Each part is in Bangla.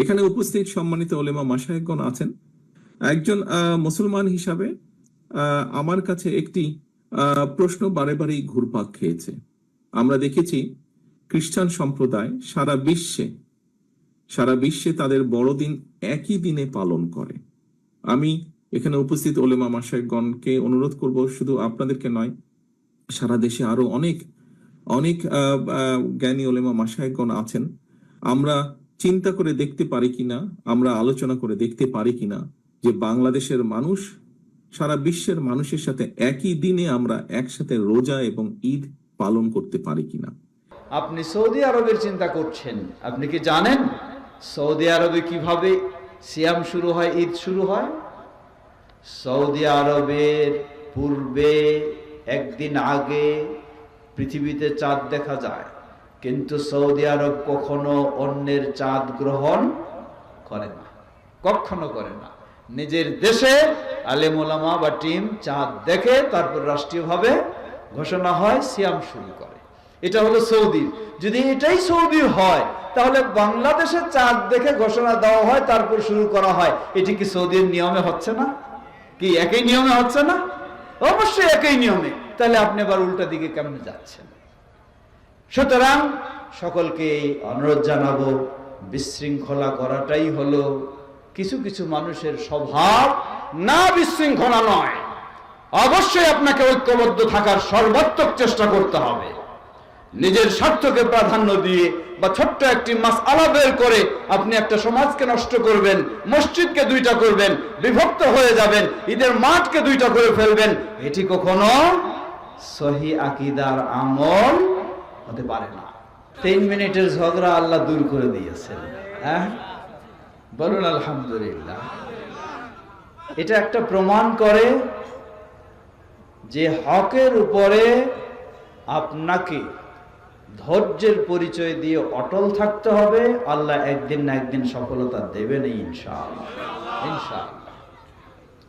এখানে উপস্থিত সম্মানিত ওলেমা মাসায়কগণ আছেন। একজন মুসলমান হিসাবে আমার কাছে একটি প্রশ্ন বারে বারেই ঘুরপাক খেয়েছে। আমরা দেখেছি, খ্রিস্টান সম্প্রদায় সারা বিশ্বে সারা বিশ্বে তাদের বড়দিন একই দিনে পালন করে। আমি এখানে উপস্থিত ওলেমা মাসায়কগণকে অনুরোধ করব, শুধু আপনাদেরকে নয়, সারা দেশে আরও অনেক অনেক জ্ঞানী ওলেমা মাসায়কগণ আছেন। আমরা চিন্তা করে দেখতে পারি কিনা, আমরা আলোচনা করে দেখতে পারি কিনা যে বাংলাদেশের মানুষ, সারা বিশ্বের মানুষের সাথে একই দিনে আমরা একসাথে রোজা এবং ঈদ পালন করতে পারি কিনা। আপনি সৌদি আরবের চিন্তা করছেন, আপনি কি জানেন সৌদি আরবে কীভাবে সিয়াম শুরু হয়, ঈদ শুরু হয়? সৌদি আরবের পূর্বে একদিন আগে পৃথিবীতে চাঁদ দেখা যায়। কিন্তু সৌদি আরব কখনো অন্যের চাঁদ গ্রহণ করে না। কখনো করে না। নিজের দেশে আলেমোলামা বা টিম চাঁদ দেখে তারপর রাষ্ট্রীয়ভাবে ঘোষণা হয়, সিয়াম শুরু করে। এটা হলো সৌদির। যদি এটাই সৌদির হয়, তাহলে বাংলাদেশে চাঁদ দেখে ঘোষণা দেওয়া হয়, তারপর শুরু করা হয়। এটি কি সৌদির নিয়মে হচ্ছে না? কি একই নিয়মে হচ্ছে না? অবশ্যই একই নিয়মে। তাহলে আপনি আবার উল্টা দিকে কেমন যাচ্ছেন? সুতরাং সকলকে অনুরোধ জানাব, বিশৃঙ্খলা করাটাই হলো কিছু কিছু মানুষের স্বভাব, না বিশৃঙ্খলা নয়। অবশ্যই আপনাকে ঐক্যবদ্ধ থাকার সর্বাত্মক চেষ্টা করতে হবে। নিজের স্বার্থকে প্রাধান্য দিয়ে বা ছোট্ট একটি মাস বের করে আপনি একটা সমাজকে নষ্ট করবেন, মসজিদকে দুইটা করবেন, বিভক্ত হয়ে যাবেন, ঈদের মাঠকে দুইটা করে ফেলবেন, এটি কখনো সহি আকিদার আমল হতে পারে না। তিন মিনিটের ঝগড়া আল্লাহ দূর করে দিয়েছেন হ্যাঁ? বলুন, আলহামদুলিল্লাহ। এটা একটা প্রমাণ করে যে হকের উপরে আপনাকে ধৈর্যের পরিচয় দিয়ে অটল থাকতে হবে। আল্লাহ একদিন না একদিন সফলতা দেবেন ইনশাআল্লাহ। ইনশাআল্লাহ।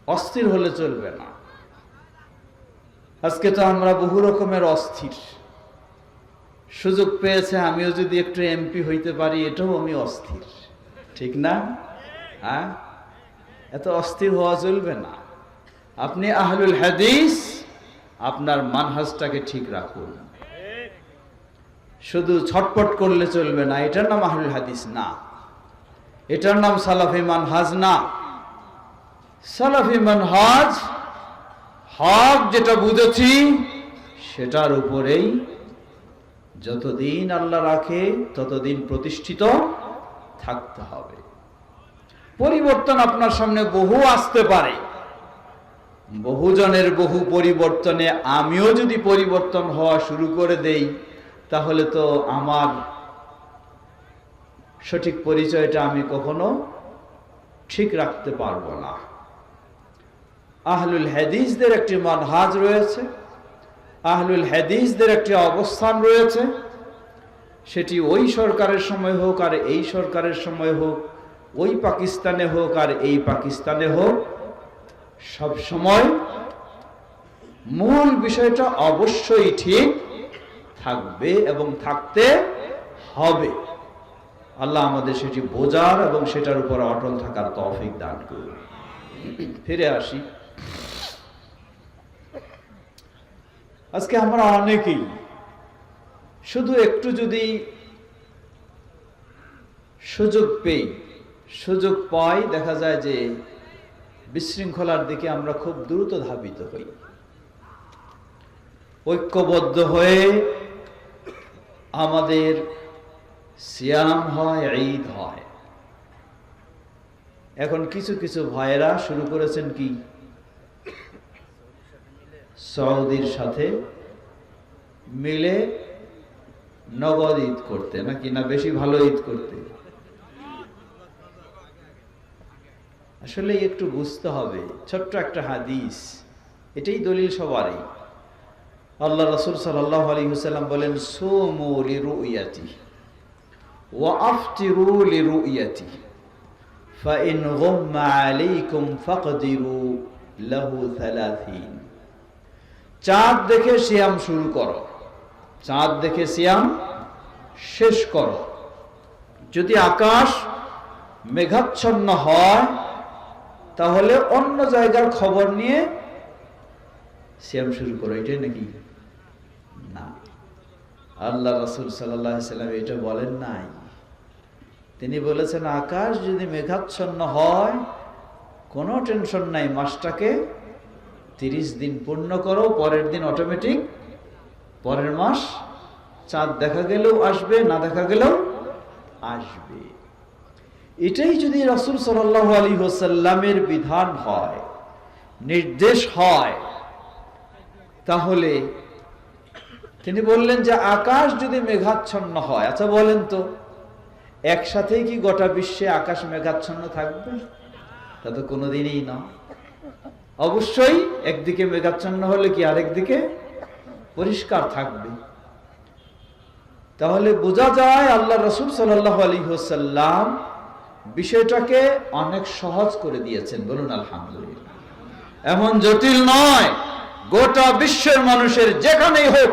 অস্থির হলে চলবে না। আজকে তো আমরা বহু রকমের অস্থির। সুযোগ পেয়েছে, আমিও যদি একটু এমপি হইতে পারি, এটাও আমি অস্থির। ঠিক না? হ্যাঁ? এত অস্থির হওয়া চলবে না। আপনি আহলুল হাদিস, আপনার মানহাজটাকে ঠিক রাখুন। শুধু ছটপট করলে চলবে না, এটার নাম আহলুল হাদিস না। এটার নাম সালাফি মানহাজ না। সালাফি মানহাজ হক যেটা বুঝেছি, সেটার উপরেই যতদিন আল্লাহ রাখে, ততদিন প্রতিষ্ঠিত থাকতে হবে। পরিবর্তন আপনার সামনে বহু আসতে পারে। বহুজনের বহু পরিবর্তনে আমিও যদি পরিবর্তন হওয়া শুরু করে দেই, তাহলে তো আমার সঠিক পরিচয়টা আমি কখনো ঠিক রাখতে পারব না। আহলুল হাদিসদের একটি মানহাজ রয়েছে। আহলুল হাদিসদের একটি অবস্থান রয়েছে। সেটি ওই সরকারের সময় হোক আর এই সরকারের সময় হোক, ওই পাকিস্তানে হোক আর এই পাকিস্তানে হোক, সব সময় মূল বিষয়টা অবশ্যই ঠিক থাকবে এবং থাকতে হবে। আল্লাহ আমাদের সেটি বোঝার এবং সেটার উপর অটল থাকার তৌফিক দান করুন। ফিরে আসি। আজকে আমরা অনেকেই শুধু একটু যদি সুযোগ পেই, সুযোগ পাই, দেখা যায় যে বিশৃঙ্খলার দিকে আমরা খুব দ্রুত ধাবিত হই। ঐক্যবদ্ধ হয়ে আমাদের সিয়াম হয়, ঈদ হয়। এখন কিছু কিছু ভাইয়েরা শুরু করেছেন কি? সৌদির সাথে মিলে নগদ ঈদ করতে নাকি না বেশি ভালো ঈদ করতে আসলে একটু বুঝতে হবে ছোট্ট একটা হাদিস এটাই দলিল সবারই আল্লাহ রসুল সাল্লাহ আলী হুসাল্লাম বলেন সোমু লিরুইয়াতি ওয়া আফতিরু লিরুইয়াতি فإن غم عليكم فقدروا له ثلاثين চাঁদ দেখে সিয়াম শুরু করো। চাঁদ দেখে সিয়াম শেষ করো। যদি আকাশ মেঘাচ্ছন্ন হয়, তাহলে অন্য জায়গার খবর নিয়ে সিয়াম শুরু করো। এটাই নাকি? না। আল্লাহ রসুল সাল্লাম এটা বলেন নাই। তিনি বলেছেন, আকাশ যদি মেঘাচ্ছন্ন হয়, কোনো টেনশন নাই, মাসটাকে তিরিশ দিন পূর্ণ করো, পরের দিন অটোমেটিক পরের মাস চাঁদ দেখা গেলেও আসবে, না দেখা গেলেও আসবে। এটাই যদি রসুল সাল্লাহ আলী হোসাল্লামের বিধান হয়, নির্দেশ হয়, তাহলে তিনি বললেন যে আকাশ যদি মেঘাচ্ছন্ন হয় আচ্ছা বলেন তো, একসাথেই কি গোটা বিশ্বে আকাশ মেঘাচ্ছন্ন থাকবে? তা তো কোনোদিনই না অবশ্যই একদিকে মেঘাচ্ছন্ন হলে কি আরেকদিকে পরিষ্কার থাকবে? তাহলে বোঝা যায় আল্লাহ রসুল সাল্লাহ আলী হোসাল্লাম বিষয়টাকে অনেক সহজ করে দিয়েছেন। বলুন, আলহামদুলিল্লাহ। এমন জটিল নয়, গোটা বিশ্বের মানুষের যেখানেই হোক,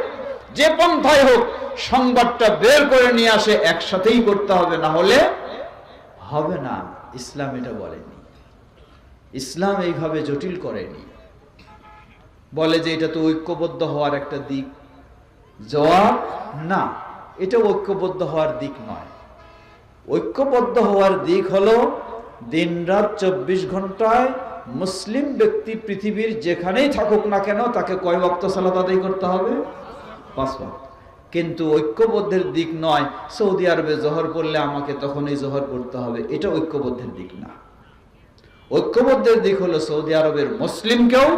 যে পন্থায় হোক, সংবাদটা বের করে নিয়ে আসে, একসাথেই করতে হবে, না হলে হবে না। ইসলাম এটা বলেনি। ইসলাম এইভাবে জটিল করেনি। বলে যে এটা তো ঐক্যবদ্ধ হওয়ার একটা দিক। জবাব, না, এটা ঐক্যবদ্ধ হওয়ার দিক নয়। ঐক্যবদ্ধ হওয়ার দিক হলো দিন রাত চব্বিশ ঘন্টায় মুসলিম ব্যক্তি পৃথিবীর যেখানেই থাকুক না কেন তাকে কয় বক্ত সালাত করতে হবে? পাঁচ ওয়াক্ত। কিন্তু ঐক্যবদ্ধের দিক নয়, সৌদি আরবে জহর পড়লে আমাকে তখনই জহর পড়তে হবে। এটা ঐক্যবদ্ধের দিক না। ঐক্যবদ্ধের দিক হলো সৌদি আরবের মুসলিমকেও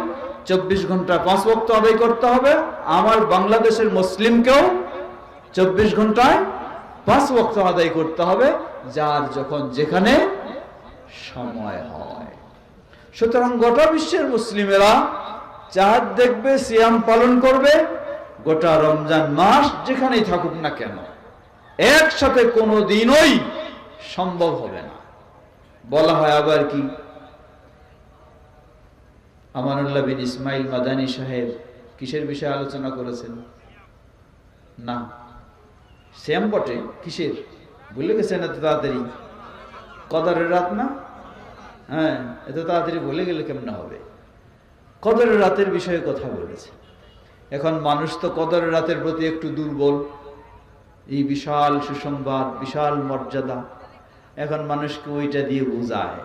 চব্বিশ ঘণ্টা পাঁচ বক্ত আদায় করতে হবে, আমার বাংলাদেশের মুসলিমকেও চব্বিশ ঘন্টায় পাঁচ বক্ত আদায় করতে হবে, যার যখন যেখানে সময় হয়। সুতরাং গোটা বিশ্বের মুসলিমেরা চাঁদ দেখবে, সিয়াম পালন করবে, গোটা রমজান মাস যেখানেই থাকুক না কেন, একসাথে কোনো দিনই সম্ভব হবে না। বলা হয় আবার কি? আমানুল্লাহ বিন ইসমাইল মাদানী সাহেব কিসের বিষয়ে আলোচনা করেছেন? না। শ্যাম বটে? কিসের? ভুলে গেছেন এত তাড়াতাড়ি। কদরের রাত না? হ্যাঁ এত তাড়াতাড়ি ভুলে গেলে কেমন হবে? কদরের রাতের বিষয়ে কথা বলেছে। এখন মানুষ তো কদরের রাতের প্রতি একটু দুর্বল। এই বিশাল সুসংবাদ, বিশাল মর্যাদা। এখন মানুষকে ওইটা দিয়ে বোঝায়।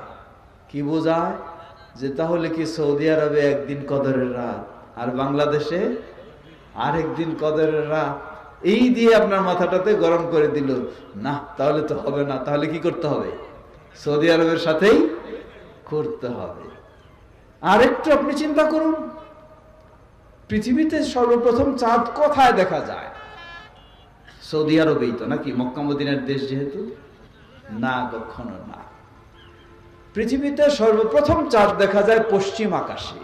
কি বোঝায়? যে তাহলে কি সৌদি আরবে একদিন কদরের রাত, আর বাংলাদেশে আরেকদিন কদরের রাত? এই দিয়ে আপনার মাথাটাতে গরম করে দিল, না, তাহলে তো হবে না, তাহলে কি করতে হবে? সৌদি আরবের সাথেই করতে হবে। আরেকটু আপনি চিন্তা করুন, পৃথিবীতে সর্বপ্রথম চাঁদ কোথায় দেখা যায়? সৌদি আরবেই তো নাকি? মক্কামুদ্দিনের দেশ যেহেতু? না, কখনো না। পৃথিবীতে সর্বপ্রথম চাঁদ দেখা যায় পশ্চিম আকাশে।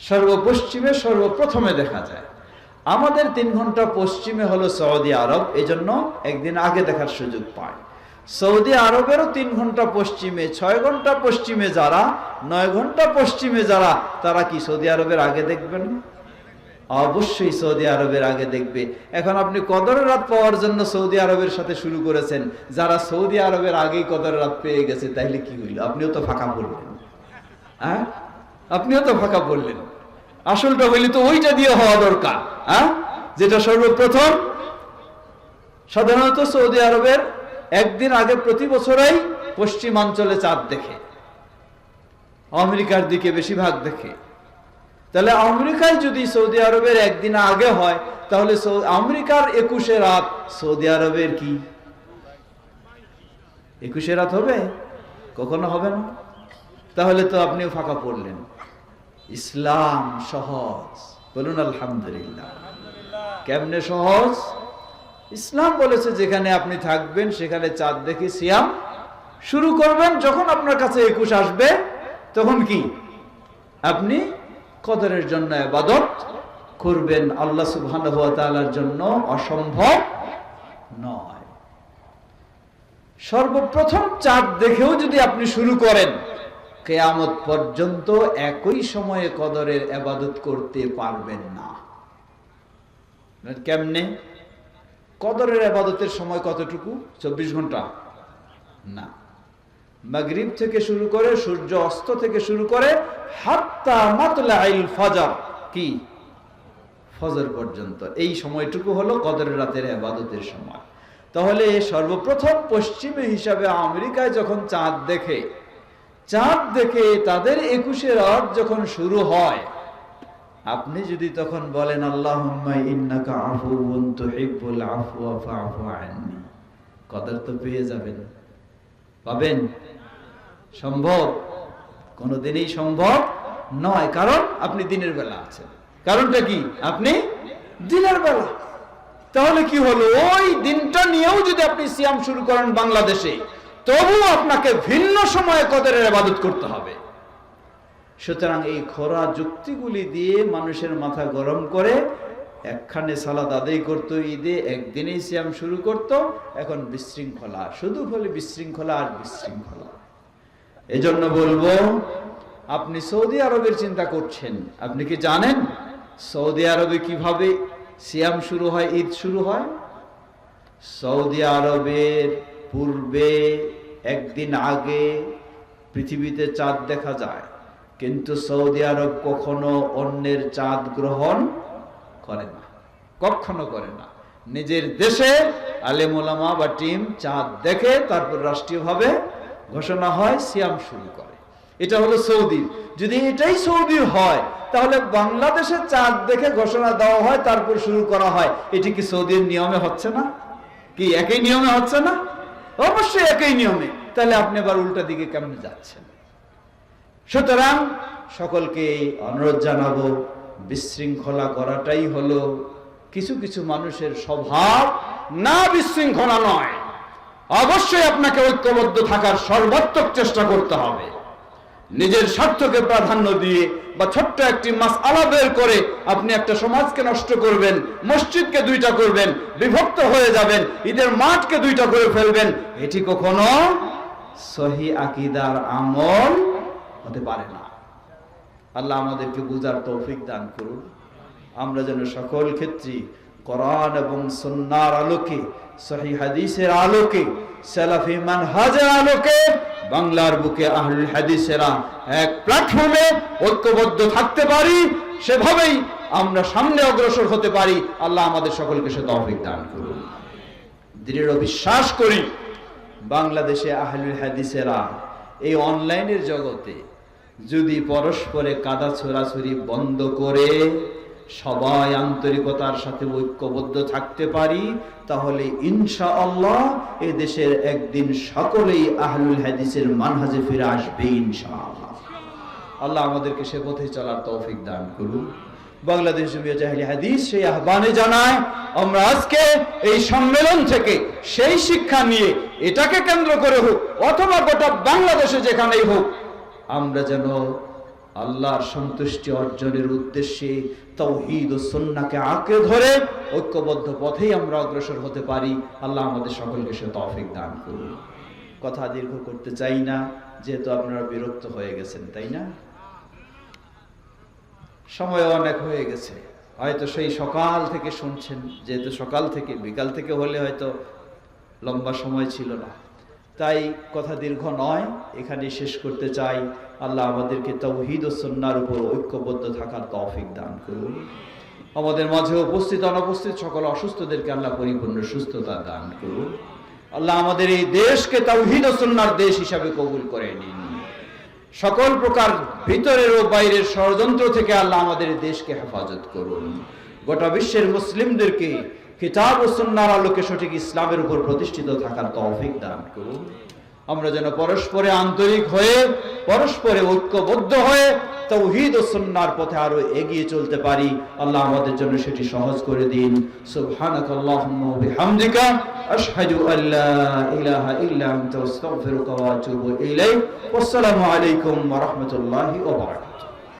সর্বপশ্চিমে, সর্বপ্রথমে দেখা যায়। আমাদের তিন ঘণ্টা পশ্চিমে হলো সৌদি আরব এই জন্য একদিন আগে দেখার সুযোগ পায়। সৌদি আরবেরও তিন ঘণ্টা পশ্চিমে, ছয় ঘণ্টা পশ্চিমে যারা, নয় ঘণ্টা পশ্চিমে যারা, তারা কি সৌদি আরবের আগে দেখবেন অবশ্যই সৌদি আরবের আগে দেখবে। এখন আপনি কদরের রাত পাওয়ার জন্য সৌদি আরবের সাথে শুরু করেছেন। যারা সৌদি আরবের আগেই কদরের রাত পেয়ে গেছে, তাইলে কি হইল? আপনিও তো ফাঁকা বললেন হ্যাঁ? আপনিও তো ফাঁকা বললেন আসলটা হইলে তো ওইটা দিয়ে হওয়া দরকার। হ্যাঁ? যেটা সর্বপ্রথম। সাধারণত সৌদি আরবের একদিন আগে প্রতি বছরই পশ্চিমাঞ্চলে চাঁদ দেখে। আমেরিকার দিকে বেশিরভাগ দেখে। তাহলে আমেরিকায় যদি সৌদি আরবের একদিন আগে হয়, তাহলে আমেরিকার একুশে রাত সৌদি আরবের কি? একুশে রাত হবে? কখনো হবে না? তাহলে তো আপনিও ফাঁকা পড়লেন। ইসলাম সহজ। বলুন আলহামদুলিল্লাহ। কেমনে সহজ? ইসলাম বলেছে, যেখানে আপনি থাকবেন, সেখানে চাঁদ দেখে সিয়াম শুরু করবেন। যখন আপনার কাছে একুশ আসবে, তখন কি? আপনি কদরের জন্য আবাদত করবেন আল্লাহ তাআলার জন্য অসম্ভব নয়। সর্বপ্রথম চাঁদ দেখেও যদি আপনি শুরু করেন, কেয়ামত পর্যন্ত একই সময়ে কদরের আবাদত করতে পারবেন না। কেমনে? কদরের আবাদতের সময় কতটুকু? চব্বিশ ঘণ্টা? না। মাগরিব থেকে শুরু করে, সূর্য অস্ত থেকে শুরু করে, হাত্তা মাতলাইল ফজর। কি? ফজর পর্যন্ত। এই সময়টুকু হলো কদরের রাতের আবাদতের সময়। তাহলে সর্বপ্রথম পশ্চিমে হিসাবে আমেরিকায় যখন চাঁদ দেখে চাঁদ দেখে তাদের একুশে রাত যখন শুরু হয়, আপনি যদি তখন বলেন আল্লাহ কদর তো পেয়ে যাবেন। পাবেন। সম্ভব? কোনোদিনই সম্ভব নয়, কারণ আপনি দিনের বেলা আছেন। কারণটা কি? আপনি দিনের বেলা। তাহলে কি হলো? ওই দিনটা নিয়েও যদি আপনি সিয়াম শুরু করেন বাংলাদেশে তবু আপনাকে ভিন্ন সময়ে কদরের আবাদত করতে হবে। সুতরাং এই খোরা যুক্তিগুলি দিয়ে মানুষের মাথা গরম করে একখানে সালাদ আদায় করতো ঈদে, একদিনেই সিয়াম শুরু করত, এখন বিশৃঙ্খলা। শুধু বলে বিশৃঙ্খলা আর বিশৃঙ্খলা। এজন্য বলব, আপনি সৌদি আরবের চিন্তা করছেন। আপনি কি জানেন সৌদি আরবে কীভাবে সিয়াম শুরু হয়, ঈদ শুরু হয়? সৌদি আরবের পূর্বে একদিন আগে পৃথিবীতে চাঁদ দেখা যায়। কিন্তু সৌদি আরব কখনো অন্যের চাঁদ গ্রহণ করে না, কখনো করে না। নিজের দেশে আলেমোলামা বা টিম চাঁদ দেখে তারপর রাষ্ট্রীয়ভাবে ঘোষণা হয়, সিয়াম শুরু করে। এটা হলো সৌদি। যদি এটাই সৌদির হয়, তাহলে বাংলাদেশে চাঁদ দেখে ঘোষণা দেওয়া হয়, তারপর শুরু করা হয়। এটি কি সৌদির নিয়মে হচ্ছে না? কি একই নিয়মে হচ্ছে না? অবশ্যই একই নিয়মে। তাহলে আপনি আবার উল্টা দিকে কেমন যাচ্ছেন? সুতরাং সকলকে অনুরোধ জানাব বিশৃঙ্খলা করাটাই হলো কিছু কিছু মানুষের স্বভাব না বিশৃঙ্খলা নয়। অবশ্যই আপনাকে ঐক্যবদ্ধ থাকার সর্বাত্মক চেষ্টা করতে হবে। নিজের স্বার্থকে প্রাধান্য দিয়ে বা ছোট্ট একটি মাস আলা বের করে আপনি একটা সমাজকে নষ্ট করবেন, মসজিদকে দুইটা করবেন, বিভক্ত হয়ে যাবেন, ঈদের মাঠকে দুইটা করে ফেলবেন, এটি কখনো সহি আকিদার আমল হতে পারে না। আল্লাহ আমাদেরকে বুঝার তৌফিক দান করুন। আমরা যেন সকল ক্ষেত্রে কোরআন এবং সন্ন্যার আলোকে, সহি হাদিসের আলোকে, সালাফি মানহাজের আলোকে, বাংলার বুকে আহলুল হাদিসেরা এক প্ল্যাটফর্মে ঐক্যবদ্ধ থাকতে পারি, সেভাবেই আমরা সামনে অগ্রসর হতে পারি। আল্লাহ আমাদের সকলকে সে তৌফিক দান করুন। দৃঢ় বিশ্বাস করি, বাংলাদেশে আহলুল হাদিসেরা এই অনলাইনের জগতে যদি পরস্পরে কাদা ছোড়াছুরি বন্ধ করে সবাই আন্তরিকতার সাথে ঐক্যবদ্ধ থাকতে পারি, তাহলে ইনশা আল্লাহ এ দেশের একদিন সকলেই আহলুল হাদিসের মানহাজে ফিরে আসবে ইনশা আল্লাহ আল্লাহ আমাদেরকে সে পথে চলার তৌফিক দান করুন। বাংলাদেশ হাদিস সেই আহ্বানে জানায়, আমরা আজকে এই সম্মেলন থেকে সেই শিক্ষা নিয়ে এটাকে কেন্দ্র করে হোক, অথবা গোটা বাংলাদেশে যেখানেই হোক আমরা যেন আল্লাহর সন্তুষ্টি অর্জনের উদ্দেশ্যে তৌহিদ ও সন্নাকে আঁকড়ে ধরে ঐক্যবদ্ধ পথেই আমরা অগ্রসর হতে পারি, আল্লাহ আমাদের সকলকে সে তৌফিক দান করুন। কথা দীর্ঘ করতে চাই না, যেহেতু আপনারা বিরক্ত হয়ে গেছেন, তাই না? সময় অনেক হয়ে গেছে, হয়তো সেই সকাল থেকে শুনছেন, যেহেতু সকাল থেকে, বিকাল থেকে হলে হয়তো লম্বা সময় ছিল না। তাই কথা দীর্ঘ নয়। এখানে শেষ করতে চাই, আল্লাহ আমাদেরকে তৌহিদ ও সন্ন্যার উপর ঐক্যবদ্ধ থাকার তৌফিক দান করুন। আমাদের মাঝে উপস্থিত, অনুপস্থিত সকল অসুস্থদেরকে আল্লাহ পরিপূর্ণ সুস্থতা দান করুন। আল্লাহ আমাদের এই দেশকে তৌহিদ ও সন্ন্যার দেশ হিসাবে কবুল করে নিন। সকল প্রকার ভিতরের ও বাইরের ষড়যন্ত্র থেকে আল্লাহ আমাদের দেশকে হেফাজত করুন। গোটা বিশ্বের মুসলিমদেরকে কিতাব ও সুন্নার আলোকে সঠিক ইসলামের উপর প্রতিষ্ঠিত থাকার তৌফিক দান করুন। আমরা যেন পরস্পরে আন্তরিক হয়ে, পরস্পরে ঐক্যবদ্ধ হয়ে তৌহিদ ও সুন্নার পথে আরও এগিয়ে চলতে পারি। আল্লাহ আমাদের জন্য সেটি সহজ করে দিন। সুবহানাকাল্লাহুম্মা ওয়া বিহামদিকা। আশহাদু আল্লা ইলাহা ইল্লা আনতা আস্তাগফিরুকা ওয়া আতুবু ইলাইক। ওয়াসসালামু আলাইকুম ওয়া রাহমাতুল্লাহি ওয়া বারাকাতুহু।